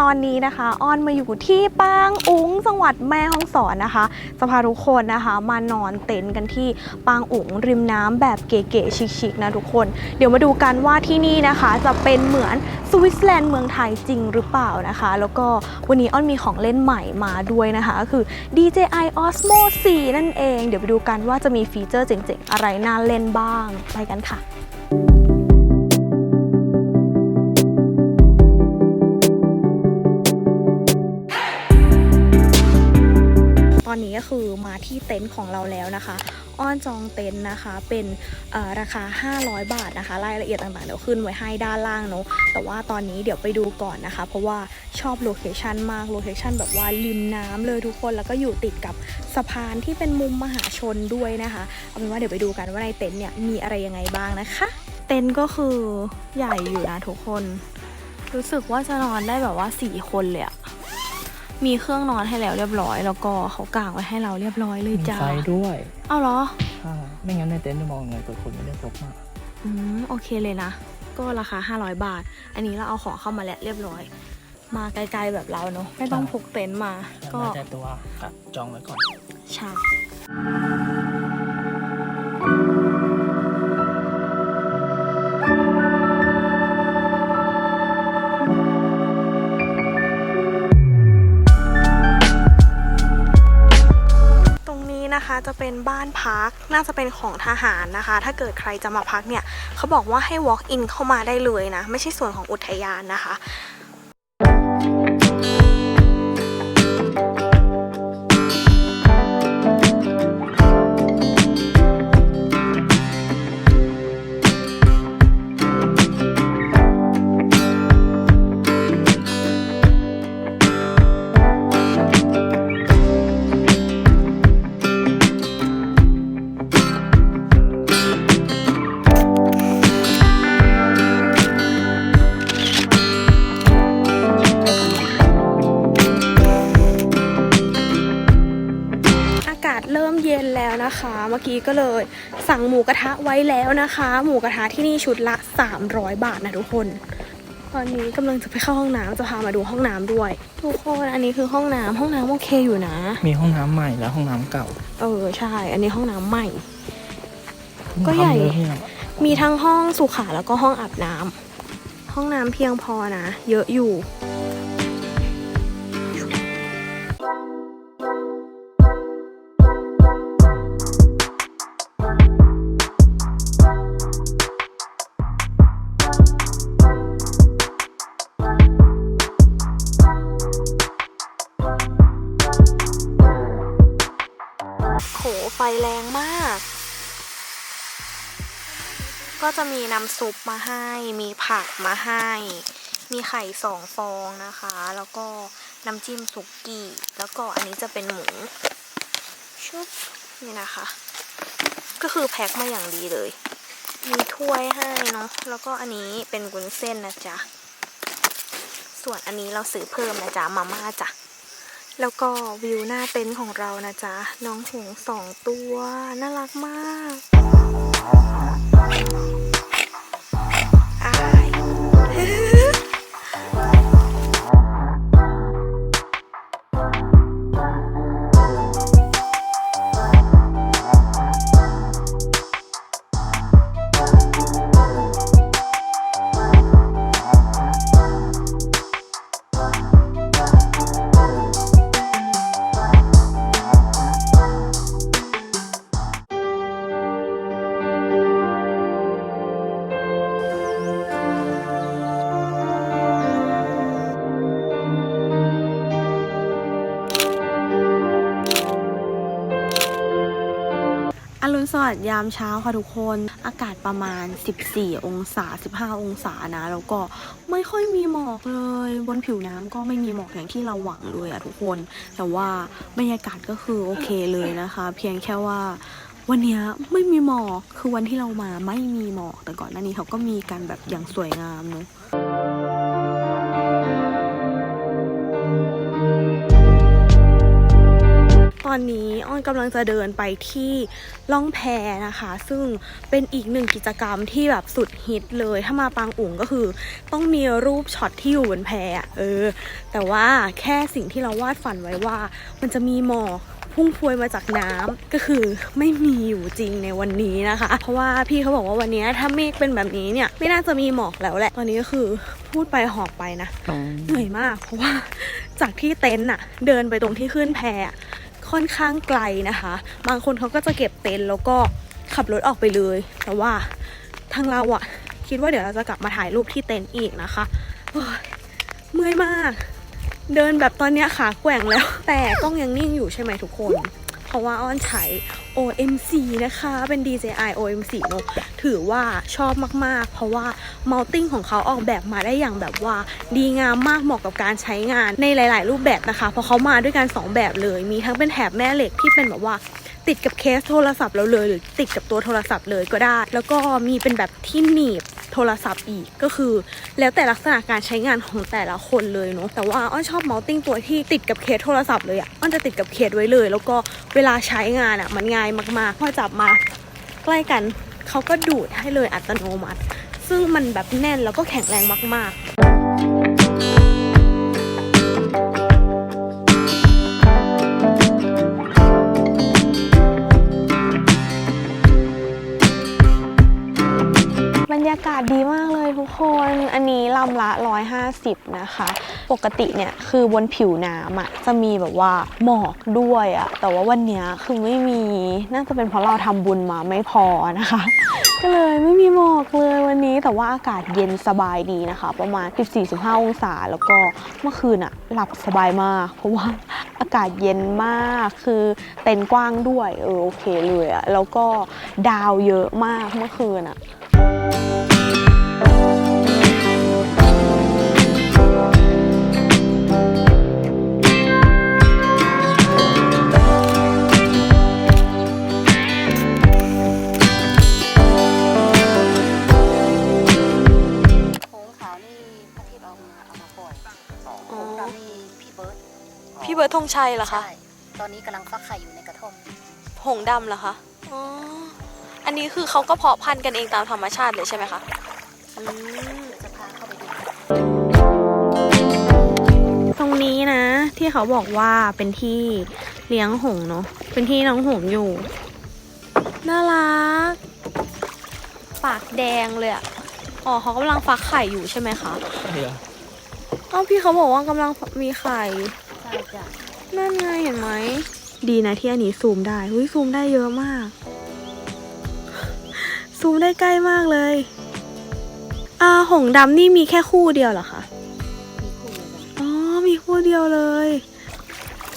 ตอนนี้นะคะออนมาอยู่ที่ปางอุ๋งจังหวัดแม่ฮ่องสอนนะคะจะพาทุกคนนะคะมานอนเต็นท์กันที่ปางอุ๋งริมน้ำแบบเก๋ๆชิคๆนะทุกคน เดี๋ยวมาดูกันว่าที่นี่นะคะจะเป็นเหมือนสวิตเซอร์แลนด์เมืองไทยจริงหรือเปล่านะคะ แล้วก็วันนี้ออนมีของเล่นใหม่มาด้วยนะคะก็คือ DJI Osmo 4 นั่นเอง เดี๋ยวไปดูกันว่าจะมีฟีเจอร์เจ๋งๆ อะไรน่าเล่นบ้าง ไปกันค่ะ ก็คือมาที่เต็นท์ของเราแล้วนะคะ อ้อนจองเต็นท์นะคะเป็นราคา 500 บาทนะคะ รายละเอียดต่างๆ เดี๋ยวขึ้นไว้ให้ด้านล่างเนาะแต่ว่าตอนนี้เดี๋ยวไปดูก่อนนะคะ เพราะว่าชอบโลเคชันมากโลเคชันแบบว่าริมน้ำเลยทุกคนแล้วก็อยู่ติดกับสะพานที่เป็นมุมมหาชนด้วยนะคะเอาเป็นว่าเดี๋ยวไปดูกันว่าในเต็นท์เนี่ยมีอะไรยังไงบ้างนะคะ เต็นท์ก็คือใหญ่อยู่นะทุกคน รู้สึกว่าจะนอนได้แบบว่า 4 คนเลยอะ มีเครื่องนอนให้แล้วเรียบร้อย แล้วก็เขากางไว้ให้เราเรียบร้อยเลยมีจ้าไฟด้วยเอาเหรอใช่ไม่งั้นในเต็นท์จะมองไงเปิดคนไม่ได้ตกมากอืมโอเคเลยนะ ก็ราคา 500 บาท อันนี้เราเอาของเข้ามาแล้วเรียบร้อย มาไกลๆแบบเราเนาะไม่ต้องพกเต็นท์มา ก็น่าจะตัวครับจองไว้ก่อนใช่ นะคะจะเป็นบ้านพักน่าจะเป็นของทหารนะคะ ถ้าเกิดใครจะมาพักเนี่ยเขาบอกว่าให้ walk in เข้ามาได้เลยนะ ไม่ใช่ส่วนของอุทยานนะคะ ทะไว้แล้วนะคะ หมูกระทะที่นี่ชุดละ 300 บาทนะทุกคน ตอนนี้กำลังจะไปเข้าห้องน้ำจะพามาดูห้องน้ำด้วย ทุกคนอันนี้คือห้องน้ำห้องน้ำโอเคอยู่นะ มีห้องน้ำใหม่และห้องน้ำเก่า เออใช่ อันนี้ห้องน้ำใหม่ ก็ใหญ่ทำเยอะเนี่ยมีทั้งห้องสุขาแล้วก็ห้องอาบน้ำห้องน้ำเพียงพอนะ เยอะอยู่ ไฟแรงมาก ก็จะมีน้ำซุปมาให้ มีผักมาให้ มีไข่สองฟองนะคะ แล้วก็น้ำจิ้มสุกี้ แล้วก็อันนี้จะเป็นหมูชุบนี่นะคะ ก็คือแพ็คมาอย่างดีเลย มีถ้วยให้เนาะ แล้วก็อันนี้เป็นกุนเส้นนะจ๊ะ ส่วนอันนี้เราซื้อเพิ่มนะจ๊ะ มาม่าจ้ะ แล้วก็วิวหน้าเต็นท์ของเรานะจ๊ะ น้องหงสองตัว น่ารักมาก ยามเช้าค่ะทุกคน อากาศประมาณ 14 องศา 15 องศานะ แล้วก็ไม่ค่อยมีหมอกเลย บนผิวน้ำก็ไม่มีหมอกอย่างที่เราหวังเลยอะทุกคน แต่ว่าบรรยากาศก็คือโอเคเลยนะคะ เพียงแค่ว่าวันนี้ไม่มีหมอก คือวันที่เรามาไม่มีหมอก แต่ก่อนหน้านี้เขาก็มีกันแบบอย่างสวยงามเนอะ อนนี้อ้อนกำลังจะเดินไปที่ล่องแพนะคะ ซึ่งเป็นอีกหนึ่งกิจกรรมที่แบบสุดฮิตเลย ถ้ามาปางอุ๋งก็คือ ต้องมีรูปช็อตที่อยู่บนแพอะเออ แต่ว่าแค่สิ่งที่เราวาดฝันไว้ว่า มันจะมีหมอกพุ่งพวยมาจากน้ำก็คือไม่มีอยู่จริงในวันนี้นะคะ เพราะว่าพี่เขาบอกว่าวันนี้ถ้าเมฆเป็นแบบนี้เนี่ย ไม่น่าจะมีหมอกแล้วแหละตอนนี้ก็คือพูดไปหอบไปนะเหนื่อยมาก เพราะว่าจากที่เต็นท์อะเดินไปตรงที่ขึ้นแพอะ ค่อนข้างไกลนะคะ บางคนเขาก็จะเก็บเต็นท์แล้วก็ขับรถออกไปเลย แต่ว่าทางเราอะคิดว่าเดี๋ยวเราจะกลับมาถ่ายรูปที่เต็นท์อีกนะคะเมื่อยมาก เดินแบบตอนเนี้ยขาแกว่งแล้ว แต่กล้องยังนิ่งอยู่ใช่ไหมทุกคน เพราะว่าอ้อนใช้ OMC นะคะ เป็น DJI OMC เนอะถือว่าชอบมากๆ เพราะว่า m ม l ติ้งของเขาออกแบบมาได้อย่างแบบว่า ดีงามมากเหมาะกับการใช้งานในหลาย ๆ รูปแบบนะคะ เพราะเขามาด้วยกัน 2 แบบเลย มีทั้งเป็นแถบแม่เหล็กที่เป็นแบบว่าติดกับเคสโทรศัพท์เราเลย หรือติดกับตัวโทรศัพท์เลยก็ได้ แล้วก็มีเป็นแบบที่หนีบ โทรศัพท์อีกก็คือ แล้วแต่ลักษณะการใช้งานของแต่ละคนเลยเนาะแต่ว่าอ้อนชอบ m ม l ติ้งตัวที่ติดกับเคสโทรศัพท์เลยอะอ้อนจะติดกับเคสไว้เลย แล้วก็เวลาใช้งานอะมันง่ายมากๆพอจับมาใกล้กันเขาก็ดูดให้เลยอัตโนมัติ ซึ่งมันแบบแน่นแล้วก็แข็งแรงมากๆ ยากาศดีมากเลยทุกคน อันนี้ลำละ 150 นะคะ ปกติเนี่ยคือบนผิวน้ำอะจะมีแบบว่าหมอกด้วยอะแต่ว่าวันเนี้ยคือไม่มีน่าจะเป็นเพราะเราทำบุญมาไม่พอนะคะ ก็เลยไม่มีหมอกเลยวันนี้แต่ว่าอากาศเย็นสบายดีนะคะ ประมาณ 14-15 องศา แล้วก็เมื่อคืนอะหลับสบายมาก เพราะว่าอากาศเย็นมากคือเต็นท์กว้างด้วยเออโอเคเลยอะแล้วก็ดาวเยอะมากเมื่อคืนอะ โค้งขาวนี่พระเทพเอามาเอามาปล่อยโค้งดำนี่พี่เบิร์ตพี่เบิร์ดธงชัยเหรอคะ ใช่ตอนนี้กำลังฟักไข่อยู่ในกระท่อม หงส์ดำเหรอคะ อ๋อ อันนี้คือเขาก็เพาะพันธุ์กันเองตามธรรมชาติเลยใช่ไหมคะอืมจะพาเข้าไปดูตรงนี้นะ ที่เขาบอกว่าเป็นที่เลี้ยงหงส์เนาะเป็นที่น้องหงส์อยู่ น่ารัก ปากแดงเลยอะอ๋อเขากำลังฟักไข่อยู่ใช่ไหมคะใช่เหรออ้าวพี่เขาบอกว่ากำลังมีไข่ใช่จ้ะนั่นไงเห็นไหม ดีนะที่อันนี้ซูมได้หุ้ยซูมได้เยอะมาก ซูมได้ใกล้มากเลยอ่าหงส์ดำนี่มีแค่คู่เดียวเหรอคะมีคู่เลยจ้ะอ๋อ มีคู่เดียวเลย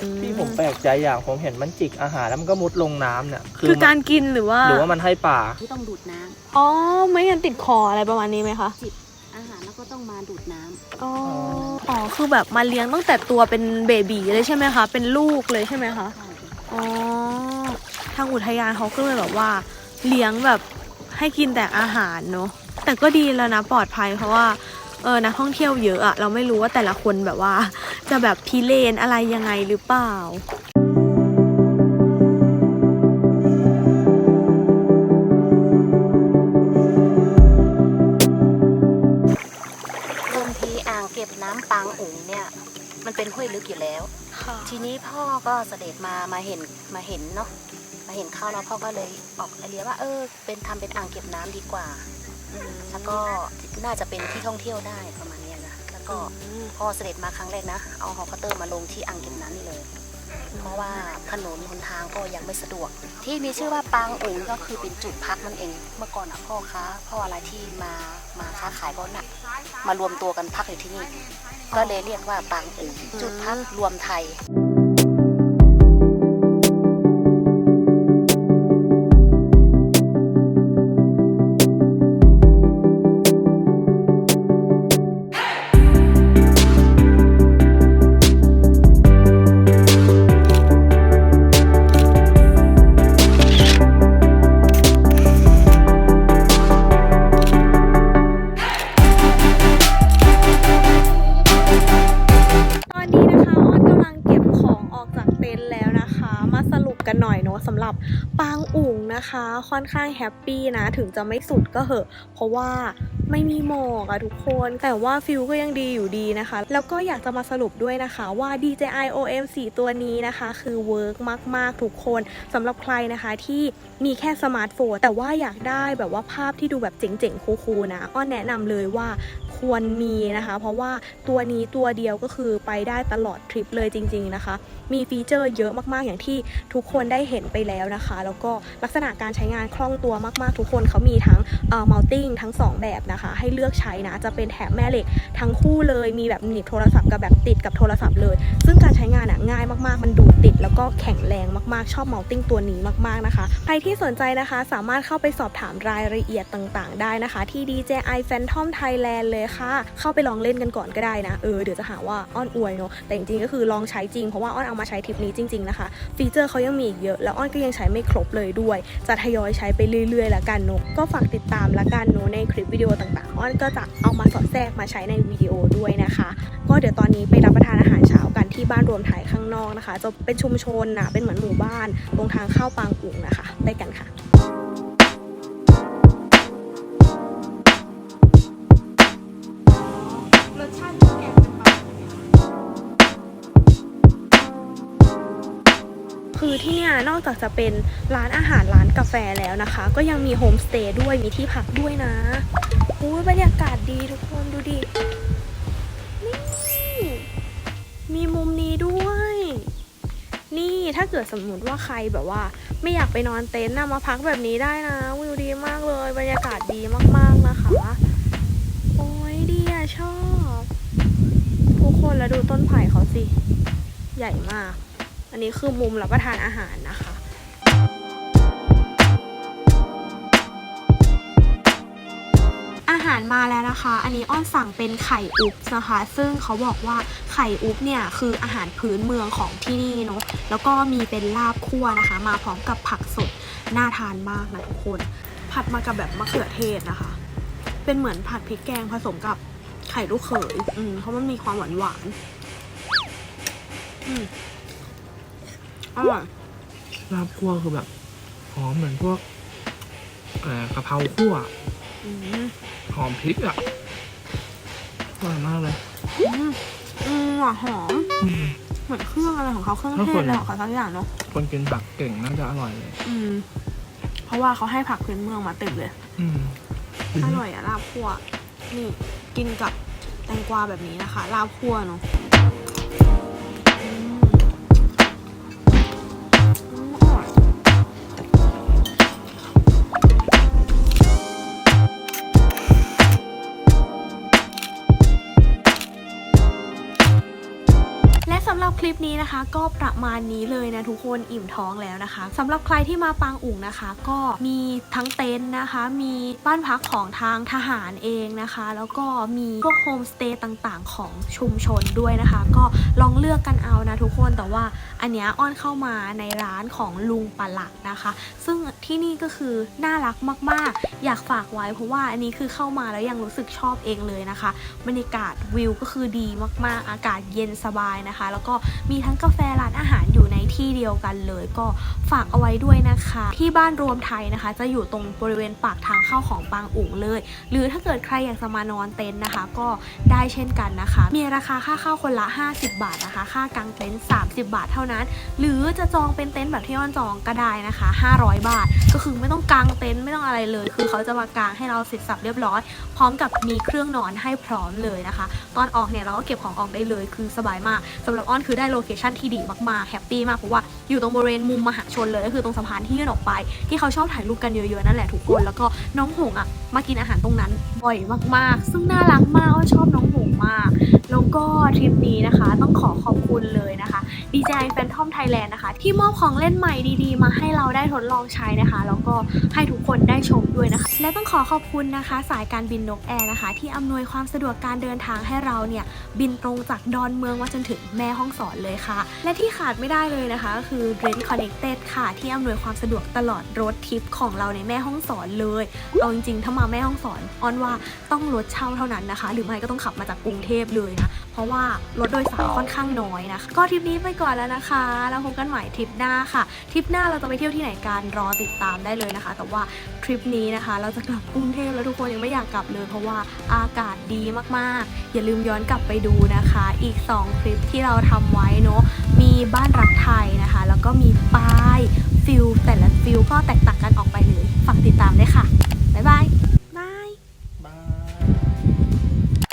อืพี่ผมแปลกใจอย่างผมเห็นมันจิกอาหารแล้วมันก็มุดลงน้ำเนี่ยคือมันการกินหรือว่า หรือว่ามันให้ป่าที่ต้องดูดน้ำอ๋อ ไม่งั้นติดคออะไรประมาณนี้ไหมคะอาหารแล้วก็ต้องมาดูดน้ำอ๋ออ๋อคือแบบมาเลี้ยงตั้งแต่ตัวเป็นเบบีเลยใช่ไหมคะ เป็นลูกเลยใช่ไหมคะใช่จ้ะอ๋อทางอุทยานเขาก็เลยแบบว่า เลี้ยงแบบ ให้กินแต่อาหารเนอะแต่ก็ดีแล้วนะปลอดภัยเพราะว่าเออนักท่องเที่ยวเยอะอะเราไม่รู้ว่าแต่ละคนแบบว่า จะแบบพิเรนอะไรยังไงหรือเปล่าเดิมทีอ่างเก็บน้ำปางอุ๋งเนี่ยมันเป็นห้วยลึกอยู่แล้วค่ะทีนี้พ่อก็เสด็จมามาเห็นมาเห็นเนาะมา เห็นเข้าแล้วพ่อก็เลยออกไอเดียว่า เออ เป็นทำเป็นอ่างเก็บน้ำดีกว่าแล้วก็น่าจะเป็นที่ท่องเที่ยวได้ประมาณนี้นะแล้วก็พอเสด็จมาครั้งแรกนะ เอาฮอคเตอร์มาลงที่อ่างเก็บน้ำนี่เลย เพราะว่าถนนหนทางก็ยังไม่สะดวก ที่มีชื่อว่าปางอุ๋งก็คือเป็นจุดพักนั่นเอง เมื่อก่อนอะพ่อค้าพ่ออะไรที่มามาค้าขายก็น่ะมารวมตัวกันพักอยู่ที่นี่ ก็เลยเรียกว่าปางอุ๋งจุดพักรวมไทย นะคะค่อนข้างแฮปปี้นะถึงจะไม่สุดก็เหอะ เพราะว่าไม่มีหมอกอะทุกคน แต่ว่าฟิลก็ยังดีอยู่ดีนะคะ แล้วก็อยากจะมาสรุปด้วยนะคะว่า DJI OM 4 ตัวนี้นะคะ คือเวิร์กมาก ๆ ทุกคนสำหรับใครนะคะที่มีแค่สมาร์ทโฟนแต่ว่าอยากได้แบบว่าภาพที่ดูแบบเจ๋ง ๆ คูลๆนะอ้อนแนะนำเลยว่าควรมีนะคะ เพราะว่าตัวนี้ตัวเดียวก็คือไปได้ตลอดทริปเลยจริง ๆ นะคะมีฟีเจอร์เยอะมากๆอย่างที่ทุกคนได้เห็นไปแล้วนะคะ แล้วก็ลักษณะการใช้งานคล่องตัวมากๆ ทุกคนเขามีทั้งเอ่อมัลติ้งทั้ง 2 แบบนะคะ ให้เลือกใช้นะจะเป็นแถบแม่เหล็กทั้งคู่เลยมีแบบหนีบโทรศัพท์กับแบบติดกับโทรศัพท์เลย ซึ่งการใช้งานอะง่ายมากๆ มันดูดติด แล้วก็แข็งแรงมากๆ ชอบมัลติ้งตัวนี้มากๆนะคะใครที่สนใจนะคะสามารถเข้าไปสอบถามรายละเอียดต่างๆ ได้นะคะ ที่ DJI Phantom Thailand เลยค่ะ เข้าไปลองเล่นกันก่อนก็ได้นะเออเดี๋ยวจะหาว่าอ้อนอวยเนาะแต่จริงๆก็คือลองใช้จริงเพราะว่าอ้อนเอามาใช้ทริปนี้จริง ๆ นะคะ ฟีเจอร์เขายังมีอีกเยอะ แล้วอ้อนก็ยังใช้ไม่ครบเลยด้วย จะทยอยใช้ไปเรื่อยๆละกันเนาะก็ฝากติดตามละกันเนาะในคลิปวิดีโอต่างๆ อ้อนก็จะเอามาสอดแทรกมาใช้ในวิดีโอด้วยนะคะ ก็เดี๋ยวตอนนี้ไปรับประทานอาหารเช้ากันที่บ้านรวมไทยข้างนอกนะคะ จะเป็นชุมชนนะเป็นเหมือนหมู่บ้านตรงทางเข้าปางอุ๋งนะคะไปกันค่ะ จากจะเป็นร้านอาหารร้านกาแฟแล้วนะคะ ก็ยังมีโฮมสเตย์ด้วยมีที่พักด้วยนะอุ้ยบรรยากาศดีทุกคนดูดินี่มีมุมนี้ด้วย นี่ถ้าเกิดสมมติว่าใครแบบว่า ไม่อยากไปนอนเต็นท์นะมาพักแบบนี้ได้นะวิวดีมากเลย บรรยากาศดีมากๆนะคะโอ้ยดีอะชอบ ทุกคนแล้วดูต้นไผ่เขาสิ ใหญ่มาก อันนี้คือมุมรับประทานอาหารนะคะ หารมาแล้วนะคะ อันนี้อ้อนสั่งเป็นไข่อุบนะคะ ซึ่งเขาบอกว่าไข่อุบเนี่ยคืออาหารพื้นเมืองของที่นี่เนาะ แล้วก็มีเป็นลาบคั่วนะคะ มาพร้อมกับผักสด น่าทานมากนะทุกคน ผัดมากับแบบมะเขือเทศนะคะ เป็นเหมือนผัดพริกแกงผสมกับไข่ลูกเขย อืม เพราะมันมีความหวานหวานๆอืมอร่อยลาบคั่วคือแบบหอมเหมือนพวกเอ่อกะเพราคั่ว อืม หอมพริกอะอร่อยมากเลย อืมอืมอะหอมอืมเหมือนเครื่องอะไรของเขาเครื่องถ้าเทคศนอะไรของเขาสักอย่างเนาะคนกินผักเก่งน่าจะอร่อยเลย อืม เพราะว่าเขาให้ผักพื้นเมืองมาเต็มเลย อืมอร่อยอะลาบคั่วนี่กินกับแตงกวาแบบนี้นะคะ ลาบคั่วเนาะ คลิปนี้นะคะ ก็ประมาณนี้เลยนะทุกคนอิ่มท้องแล้วนะคะสำหรับใครที่มาปางอุ๋งนะคะ ก็มีทั้งเต็นท์นะคะ มีบ้านพักของทางทหารเองนะคะ แล้วก็มีพวกโฮมสเตย์ต่างๆ ของชุมชนด้วยนะคะ ก็ลองเลือกกันเอานะทุกคนแต่ว่าอันเนี้ยอ้อนเข้ามาในร้านของลุงปลักนะคะ ซึ่งที่นี่ก็คือน่ารักมากๆ อยากฝากไว้เพราะว่าอันนี้คือเข้ามาแล้วยังรู้สึกชอบเองเลยนะคะ บรรยากาศวิวก็คือดีมากๆ อากาศเย็นสบายนะคะ แล้วก็มีทั้งกาแฟร้านอาหารอยู่ในที่เดียวกันเลย ก็ฝากเอาไว้ด้วยนะคะ ที่บ้านรวมไทยนะคะ จะอยู่ตรงบริเวณปากทางเข้าของปางอุ๋งเลย หรือถ้าเกิดใครอยากจะมานอนเต็นท์นะคะ ก็ได้เช่นกันนะคะ มีราคาค่าเข้าคนละ 50 บาทนะคะ ค่ากางเต็นท์30 บาทเท่านั้น หรือจะจองเป็นเต็นท์แบบที่อ้อนจองก็ได้นะคะ 500 บาท ก็คือไม่ต้องกางเต็นท์ไม่ต้องอะไรเลย คือเขาจะมากางให้เราเสร็จสับเรียบร้อย พร้อมกับมีเครื่องนอนให้พร้อมเลยนะคะ ตอนออกเนี่ยเราก็เก็บของออกได้เลย คือสบายมากสำหรับอ้อนคือได้โลเคชั่นที่ดีมากๆแฮปปี้มากเพราะว่าอยู่ตรงบริเวณมุมมหาชนเลยก็คือตรงสะพานที่ยื่นออกไป ที่เขาชอบถ่ายรูปกันเยอะๆนั่นแหละทุกคนแล้วก็น้องหงอะมากินอาหารตรงนั้นบ่อยมากๆ ซึ่งน่ารักมากอ้อชอบน้องหงมาก แล้วก็ทริปนี้นะคะ ต้องขอขอบคุณเลยนะคะ DJI Phantom Thailand นะคะ ที่มอบของเล่นใหม่ดีๆ มาให้เราได้ทดลองใช้นะคะ แล้วก็ให้ทุกคนได้ชมด้วยนะคะ และต้องขอขอบคุณนะคะ สายการบินนกแอร์นะคะ ที่อำนวยความสะดวกการเดินทางให้เราเนี่ย บินตรงจากดอนเมืองมาจนถึงแม่ห้องสอนเลยค่ะ และที่ขาดไม่ได้เลยนะคะก็คือ Rent Connected ค่ะ ที่อำนวยความสะดวกตลอดรถทริปของเราในแม่ห้องสอนเลยเอาจริงๆถ้ามาแม่ห้องสอนออนว่าต้องรถเช่าเท่านั้นนะคะ หรือไม่ก็ต้องขับมาจากกรุงเทพเลยนะเพราะว่ารถโดยสารค่อนข้างน้อยนะคะก็ทริปนี้ไปก่อนแล้วนะคะ แล้วพบกันใหม่ทริปหน้าค่ะทริปหน้าเราจะไปเที่ยวที่ไหนกันรอติดตามได้เลยนะคะ แต่ว่าทริปนี้นะคะ เราจะกลับกรุงเทพแล้วทุกคนยังไม่อยากกลับเลย เพราะว่าอากาศดีมากๆ อย่าลืมย้อนกลับไปดูนะคะ อีก 2 คลิปที่เราทำไว้เนาะมีบ้านรักไทยนะคะ แล้วก็มีป้ายฟิลแต่ละฟิลก็แตกต่างกันออกไปเลยฝากติดตามด้วยค่ะบ๊ายบาย